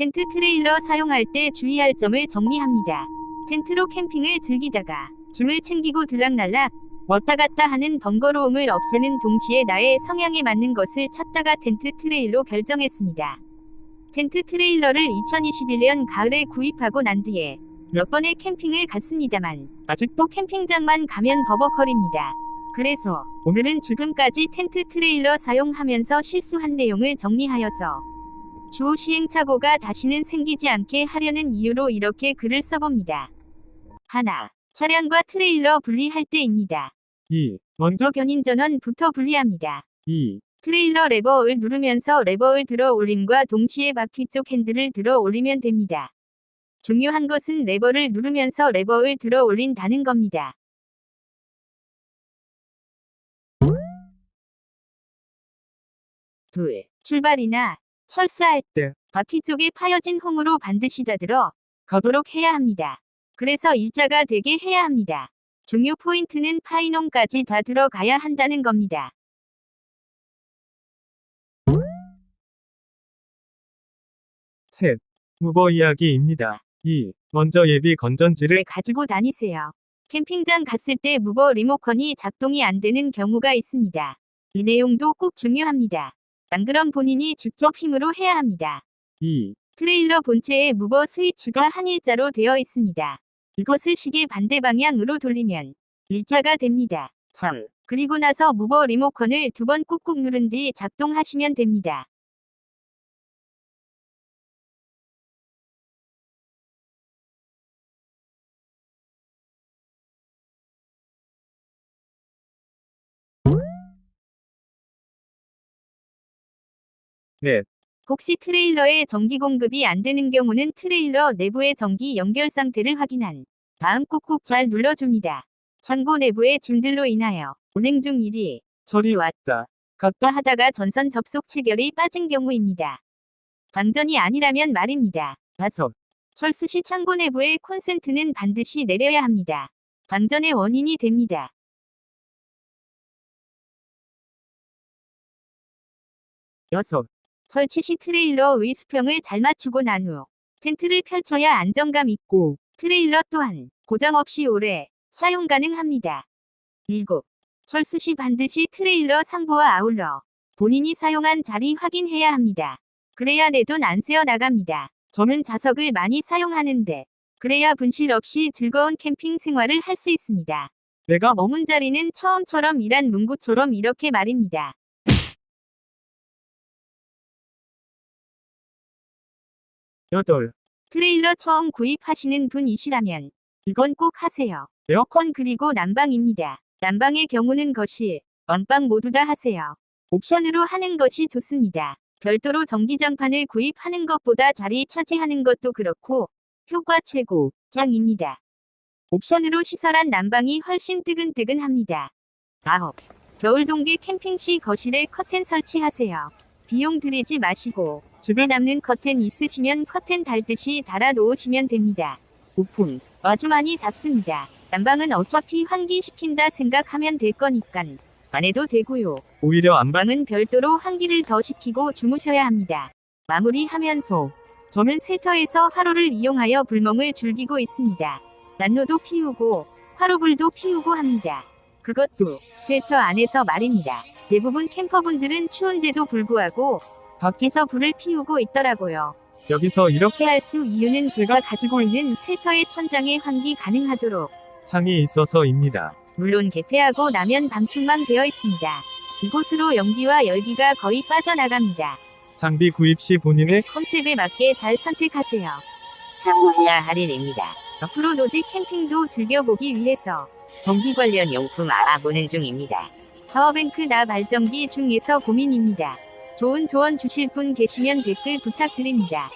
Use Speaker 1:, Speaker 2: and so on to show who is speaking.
Speaker 1: 텐트 트레일러 사용할 때 주의할 점을 정리합니다. 텐트로 캠핑을 즐기다가 짐을 챙기고 들락날락 왔다 갔다 하는 번거로움을 없애는 동시에 나의 성향에 맞는 것을 찾다가 텐트 트레일러 결정했습니다. 텐트 트레일러를 2021년 가을에 구입하고 난 뒤에 몇 번의 캠핑을 갔습니다만
Speaker 2: 아직도
Speaker 1: 캠핑장만 가면 버벅거립니다. 그래서 오늘은 지금까지 텐트 트레일러 사용하면서 실수한 내용을 정리하여서 주 시행착오가 다시는 생기지 않게 하려는 이유로 이렇게 글을 써봅니다. 하나, 차량과 트레일러 분리할 때입니다.
Speaker 2: 2. 먼저
Speaker 1: 먼저 견인 전원부터 분리합니다.
Speaker 2: 2.
Speaker 1: 트레일러 레버를 누르면서 레버를 들어 올림과 동시에 바퀴 쪽 핸들을 들어 올리면 됩니다. 중요한 것은 레버를 누르면서 레버를 들어 올린다는 겁니다. 둘, 출발이나 철수할
Speaker 2: 때
Speaker 1: 바퀴 쪽에 파여진 홈으로 반드시 다들어
Speaker 2: 가도록
Speaker 1: 해야 합니다. 그래서 일자가 되게 해야 합니다. 중요 포인트는 파이놈까지 다 들어가야 한다는 겁니다.
Speaker 2: 셋. 무버 이야기입니다. 2. 먼저 예비 건전지를
Speaker 1: 를 가지고 다니세요. 캠핑장 갔을 때 무버 리모컨이 작동이 안 되는 경우가 있습니다. 이 내용도 꼭 중요합니다. 안 그럼 본인이 직접 힘으로 해야 합니다.
Speaker 2: 2.
Speaker 1: 트레일러 본체에 무버 스위치가 한 일자로 되어 있습니다. 이것을 시계 반대 방향으로 돌리면 일자가 됩니다.
Speaker 2: 3.
Speaker 1: 그리고 나서 무버 리모컨을 두 번 꾹꾹 누른 뒤 작동하시면 됩니다.
Speaker 2: 넷.
Speaker 1: 혹시 트레일러에 전기 공급이 안 되는 경우는 트레일러 내부의 전기 연결 상태를 확인한 다음 꾹꾹 잘 눌러줍니다. 창고 내부의 짐들로 인하여 운행 중 일이
Speaker 2: 처리 왔다. 갔다.
Speaker 1: 하다가 전선 접속 체결이 빠진 경우입니다. 방전이 아니라면 말입니다.
Speaker 2: 다섯.
Speaker 1: 철수 시 창고 내부의 콘센트는 반드시 내려야 합니다. 방전의 원인이 됩니다.
Speaker 2: 여섯.
Speaker 1: 설치 시 트레일러 의 수평을 잘 맞추고 난 후 텐트를 펼쳐야 안정감 있고 트레일러 또한 고장 없이 오래 사용 가능합니다. 7. 철수 시 반드시 트레일러 상부와 아울러 본인이 사용한 자리 확인해야 합니다. 그래야 내 돈안 새어 나갑니다. 저는 자석을 많이 사용하는데 그래야 분실 없이 즐거운 캠핑 생활을 할 수 있습니다.
Speaker 2: 내가 뭐
Speaker 1: 머문 자리는 처음처럼 일한 문구처럼 이렇게 말입니다.
Speaker 2: 여덟.
Speaker 1: 트레일러 처음 구입하시는 분이시라면 이건 꼭 하세요.
Speaker 2: 에어컨
Speaker 1: 컨 그리고 난방입니다. 난방의 경우는 거실, 원방 모두 다 하세요. 옵션으로 하는 것이 좋습니다. 별도로 전기장판을 구입하는 것보다 자리 차지하는 것도 그렇고 효과 최고 짱입니다. 옵션으로 시설한 난방이 훨씬 뜨근뜨근합니다. 9. 겨울 동계 캠핑 시 거실에 커튼 설치하세요. 비용 들이지 마시고 집에 남는 커튼 있으시면 커튼 달듯이 달아 놓으시면 됩니다. 오픈 아주 많이 잡습니다. 난방은 어차피 환기시킨다 생각하면 될 거니깐 안 해도 되고요.
Speaker 2: 오히려 안방
Speaker 1: 방은 별도로 환기를 더 시키고 주무셔야 합니다. 마무리하면서 저는 셀터에서 화로를 이용하여 불멍을 즐기고 있습니다. 난로도 피우고 화로불도 피우고 합니다. 그것도 쉘터 안에서 말입니다. 대부분 캠퍼분들은 추운데도 불구하고 밖에서 불을 피우고 있더라고요.
Speaker 2: 여기서 이렇게
Speaker 1: 이렇게 할 수 이유는 제가 가지고 있는 쉘터의 천장에 환기 가능하도록
Speaker 2: 창이 있어서입니다.
Speaker 1: 물론 개폐하고 나면 방충망 되어 있습니다. 이곳으로 연기와 열기가 거의 빠져나갑니다.
Speaker 2: 장비 구입 시 본인의
Speaker 1: 컨셉에 맞게 잘 선택하세요. 한국야 할인입니다. 앞으로 노지 캠핑도 즐겨보기 위해서 전기 관련 용품 알아보는 중입니다. 파워뱅크 나 발전기 중에서 고민입니다. 좋은 조언 주실 분 계시면 댓글 부탁드립니다.